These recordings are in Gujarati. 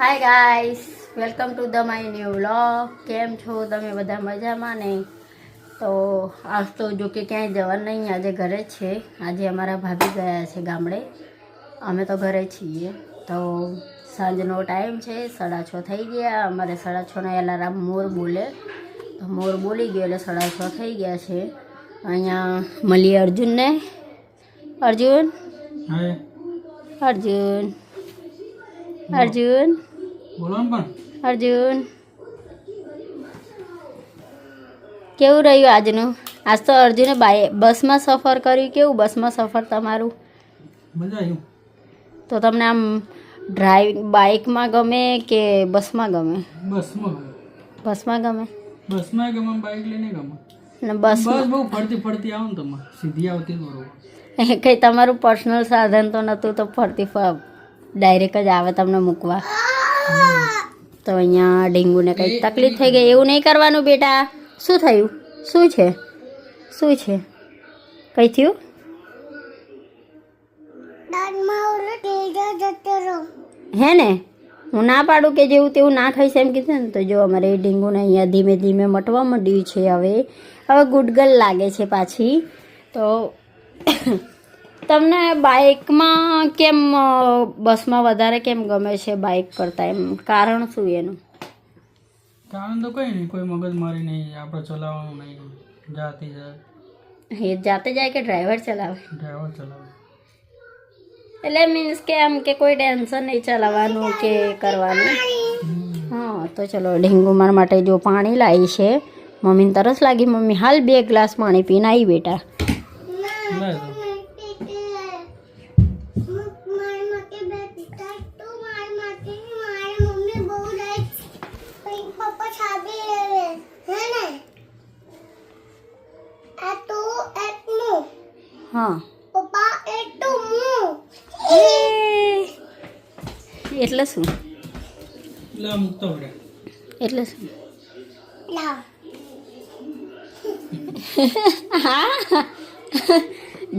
Hi guys welcome to the my new vlog કેમ છો તમે બધા મજામાં ને? તો આજ તો જો કે ક્યાંય જવાનું નહીં આજે ઘરે જ છે. આજે અમારા ભાભી ગયા છે ગામડે. અમે તો ઘરે છીએ. તો સાંજનો ટાઈમ છે સાડા છ થઈ ગયા. અમારે સાડા છના એલારામ મોર બોલે. તો મોર બોલી ગયો એટલે સાડા છ થઈ ગયા છે. અહીંયા મળીએ અર્જુનને અર્જુન? અર્જુન? અર્જુન? બોલો પણ. અર્જુન. કેવું રહ્યું આજનું? આજ તો અર્જુને બાય બસમાં સફર કર્યું. કેવું બસમાં સફર તમારું? મજા આવ્યું તો તમને આમ ડ્રાઈવ બાઇકમાં ગમે કે બસમાં ગમે? બસમાં બસમાં ગમે? બસમાં ગમે બાઇક લઈને ગમે. ને બસ બસ બહુ ફરતી ફરતી આવો તમે સીધી આવતી બરોબર. કંઈ તમારું પર્સનલ સાધન તો નહોતું તો ફરતી ડાયરેક્ટ જ આવે તમને મૂકવા. તો અહીંયા ડેન્ગ્યુને કંઈક તકલીફ થઈ ગઈ. એવું નહીં કરવાનું બેટા. શું થયું? શું છે? શું છે? કઈ થયું? હે ને? હું ના પાડું કે જેવું તેવું ના ખાઈશ એમ કીધું ને, તો જો અમારે એ ડેન્ગ્યુને અહીંયા ધીમે ધીમે મટવા માંડ્યું છે હવે. હવે ગુડગલ લાગે છે પાછી. તો તમને બાઇકમાં કેમ બસમાં વધારે કેમ ગમે છે બાઇક કરતાં? એમ કારણ શું એનું? કારણ તો કઈ નહીં કોઈ મગજ મારી નહીં આપણે ચલાવવાનું નહીં જાતે જાય. એ જાતે જાય કે ડ્રાઈવર ચલાવે? ડ્રાઈવર ચલાવે. એટલે મીન્સ કે આમ કે કોઈ ટેન્શન નહીં ચલાવવાનું કે કરવાનું? હા તો ચલો ડેન્ગુ મારા માટે જો પાણી લાવી છે મમ્મીને તરસ લાગી. મમ્મી હાલ બે ગ્લાસ પાણી પીને આવી બેટા. હા. એટલે શું એટલે શું? હા પડે એટલે શું?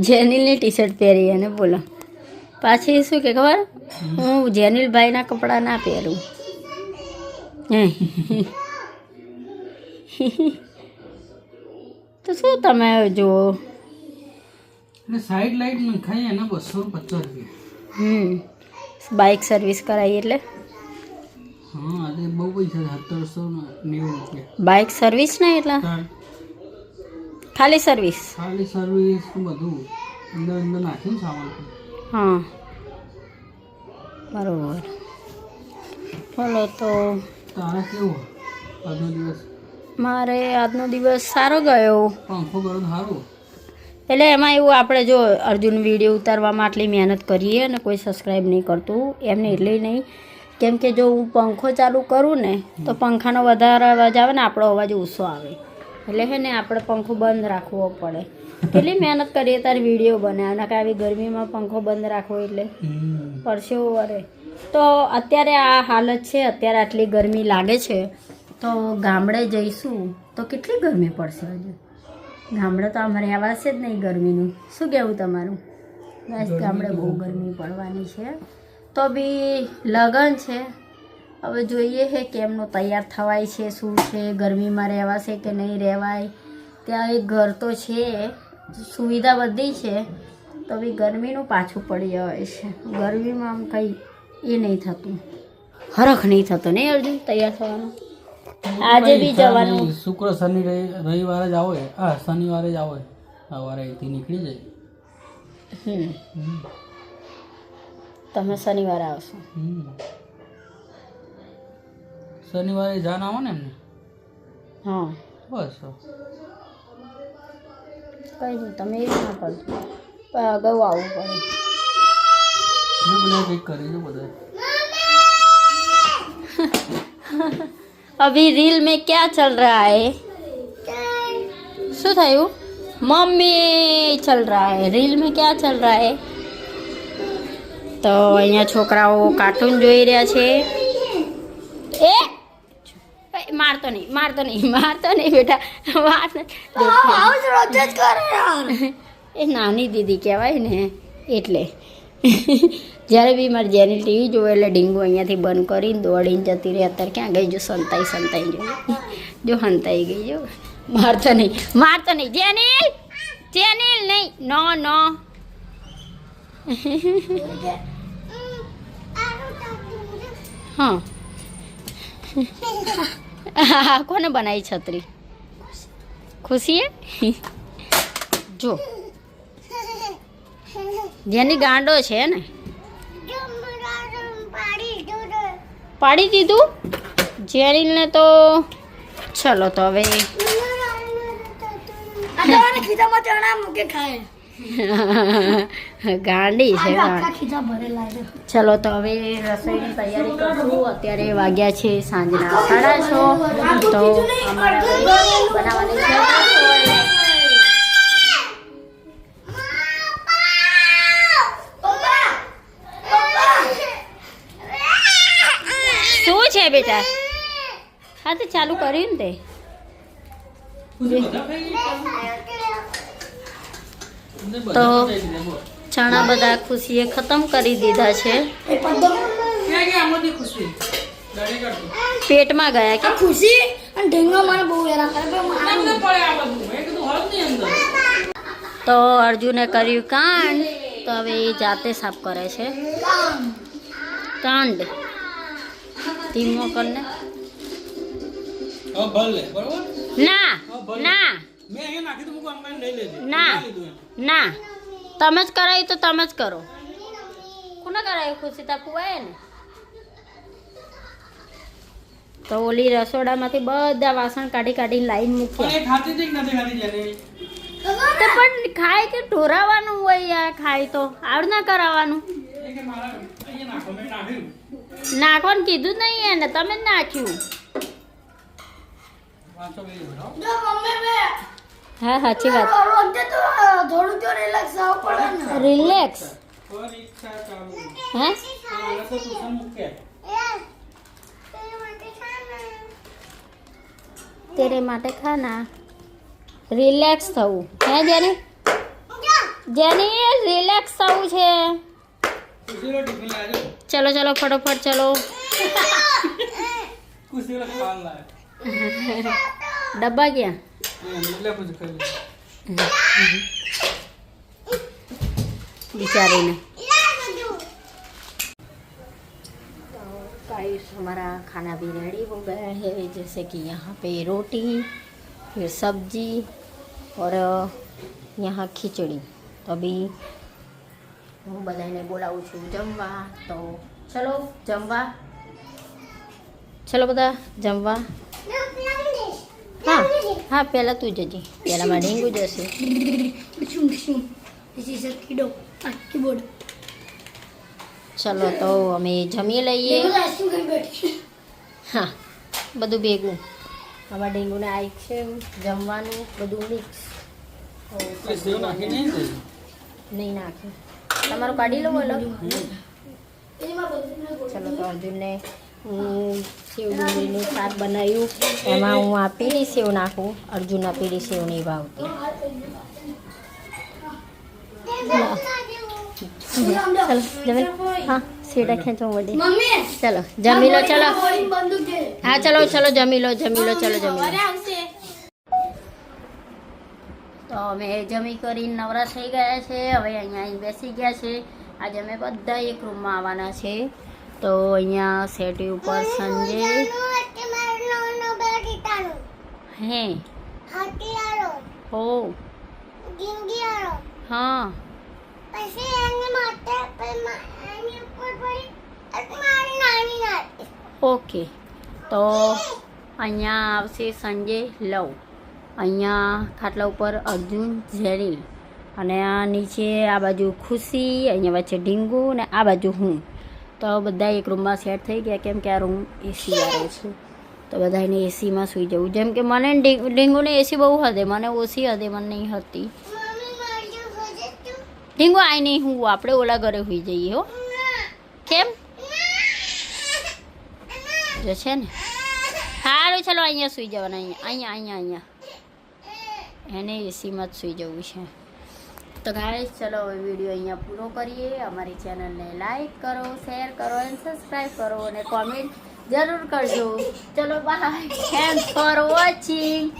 જેનિલની ટી શર્ટ પહેરી અને બોલો. પાછી શું કે ખબર? હું જેનિલભાઈના કપડાં ના પહેરું. હે. તો શું તમે જુઓ? સાઈડ લાઈટ નખાઈ એના બસો પચાસ રૂપિયા. હમ. બાઇક સર્વિસ કરાવી એટલે? હા આજે બહુ પૈસા સત્તરસો નેવું રૂપિયા. બાઇક સર્વિસ ને એટલે? ખાલી સર્વિસ ખાલી સર્વિસ બધું. અંદર અંદર નાખ્યું સામાન. હા. બરોબર. બોલો તો તારા કેવું? આજનો દિવસ? મારે આજનો દિવસ સારો ગયો. પંખો તો સારું. એટલે એમાં એવું આપણે જો અર્જુન વીડિયો ઉતારવામાં આટલી મહેનત કરીએ અને કોઈ સબસ્ક્રાઈબ નહીં કરતું એમને એટલે નહીં. કેમ કે જો હું પંખો ચાલુ કરું ને તો પંખાનો વધારે અવાજ આવે ને આપણો અવાજ ઓછો આવે. એટલે હે ને આપણે પંખો બંધ રાખવો પડે. કેટલી મહેનત કરીએ તારે વીડિયો બને અને કે આવી ગરમીમાં પંખો બંધ રાખવો એટલે? પરસેવો વરે. તો અત્યારે આ હાલત છે અત્યારે આટલી ગરમી લાગે છે. તો ગામડે જઈશું તો કેટલી ગરમી પડશે હજુ? ગામડે તો અમારે આવાશે જ નહીં ગરમીનું. શું કહેવું તમારું? બસ ગામડે બહુ ગરમી પડવાની છે. તો બી લગન છે. હવે જોઈએ છે કેમનું તૈયાર થવાય છે શું છે ગરમીમાં રહેવાશે કે નહીં રહેવાય. ત્યાં એક ઘર તો છે સુવિધા બધી છે. તો બી ગરમીનું પાછું પડી જાય છે. ગરમીમાં આમ કંઈ એ નહીં થતું. હરખ નહીં થતો નહીં અર્જુન તૈયાર થવાનું? આજે બી જવાનું. શુક્ર શનિ રવિવારે જ આવો. હા શનિવારે જ આવો સવારે અહીંથી નીકળી જાય. તમે શનિવારે આવશો. શનિવારે જાન આવો ને એમને? હા. બસ કઈ નહીં તમે એ ના કરજો. પણ અગાઉ આવવું પડે. કરી દો બધા अभी रील में क्या चल रहा है શું થયું મમ્મી ચલ રહા હે રીલ में क्या चल रहा है તો અહીંયા છોકરાઓ કાર્ટૂન જોઈ રહ્યા છે એ એ, મારતો નહીં મારતો નહીં મારતો નહીં બેટા વાર એ નાની દીદી કહેવાય ને એટલે જ્યારે બી મારી જેની ટીવી જોવે એટલે ડીંગુ અહીંયાથી બંધ કરીને દોડીને જતી રહી. અત્યારે ક્યાં ગઈ? જો સંતાઈ સંતાઈ જો જો હંતાઈ ગઈ, જો. મારતો નહીં મારતો નહીં. જેનીલ જેનીલ નહીં. નો નો. હા. કોને બનાવી છત્રી? ખુશીએ જો. જેની ગાંડો છે ને. પાડી દીધું જેરીલને તો ચલો તો હવે. ગાંડી છે ચલો તો હવે રસોઈની તૈયારી કરશું. અત્યારે વાગ્યા છે સાંજના સાડા છ. તો અમારે બનાવવાની બેટા. હા તો ચાલુ કર્યું ને તે. તો-. ચણા બધા ખુશીએ ખતમ કરી દીધા છે. પેટમાં ગયા કે? ખુશી અને ઢેંગો મને બહુ હેરાન કરે પણ મારે પડે આ બધું. મેં કીધું હળ અંદર. તો અર્જુને કર્યું કાંડ. તો હવે એ જાતે સાફ કરે છે. કાંડ. ધીમો કરીને ના. ના મેં અહીંયા નાખી તો મૂકું આમ લઈ લેજે. ના. ના. તમે જ કરાયું તો તમે જ કરો. કોને કરાયું ખુશી તા ફુવાએ ને. તો ઓલી રસોડામાંથી બધા વાસણ કાઢી કાઢી લાઈન મૂક્યા. એ ખાતી હતી નથી ખાતી જેને તો પણ ખાય કે ઢોરાવાનું હોય યાર ખાય તો. આવડ ના કરાવવાનું. નાખવાનું કીધું નહીં એને તમે જ નાખ્યું. હા સાચી વાત. રિલેક્સ હે? તેરે માટે ખાના. રિલેક્સ થવું. હે જેની? જેની રિલેક્સ થવું છે. चलो चलो, फटोफट चलो। डब्बा क्या? बेचारे ने। हमारा खाना भी रेडी हो गया है, जैसे कि यहाँ पे रोटी, फिर सब्ज़ी और यहाँ खिचड़ी। तो अभी હું બધાને બોલાવું છું જમવા તો ચલો જમવા. ચલો બધા જમવા. હા હા પહેલાં તું જજે પહેલાં મારે ડેન્ગુ જશે ચલો તો અમે જમી લઈએ. હા બધું ભેગું. આમાં ડેન્ગુને આઈસ્ક્રીમ જમવાનું બધું મિક્સ નહીં નાખે. તમારું કાઢી લો બોલો ચલો તો અર્જુનને હું સેવ ડુંગળીનું શાક બનાવ્યું. એમાં હું આ પીળી સેવ નાખું. અર્જુન આ પીળી સેવ નહીં ભાવતી ચલો જમી હા સીડા ખેંચો વડે ચલો જમી લો ચલો. હા ચલો ચલો જમી લો જમી લો ચલો જમી લો. તો અમે જમી કરીને નવરા થઈ ગયા છે. હવે અહીંયા બેસી ગયા છે. આજે અમે બધા એક રૂમમાં આવવાના છે. તો અહીંયા સેટી ઉપર સંજય. હે? હો. હા ઓકે. તો અહીંયા આવશે સંજય લવ. અહીંયા ખાટલા ઉપર અર્જુન, ઝેરી અને આ નીચે આ બાજુ ખુશી, અહીંયા વચ્ચે ઢીંગુ ને આ બાજુ હું. તો બધા એક રૂમમાં સેટ થઈ ગયા કેમ કે આ રૂમ એસી વાળો છે. તો બધા એને એસીમાં સૂઈ જવું. જેમ કે મને ઢીંગ- ઢીંગુને એસી બહુ હદે મને ઓછી હદે મને નહીં હતી. ઢીંગુ, આય નહીં હું, આપણે ઓલા ઘરે હોઈ જઈએ હો. કેમ? જો છે ને. સારું ચલો અહીંયા સૂઈ જવાના અહીંયા અહીંયા અહીંયા અહીંયા. એને એસીમાં જ સૂઈ જવું છે. તો ગાઈસ ચલો હવે વીડિયો અહીંયા પૂરો કરીએ. અમારી ચેનલને લાઈક કરો શેર કરો અને સબસ્ક્રાઈબ કરો, અને કોમેન્ટ જરૂર કરજો. ચલો બાય થેન્ક્સ ફોર વોચિંગ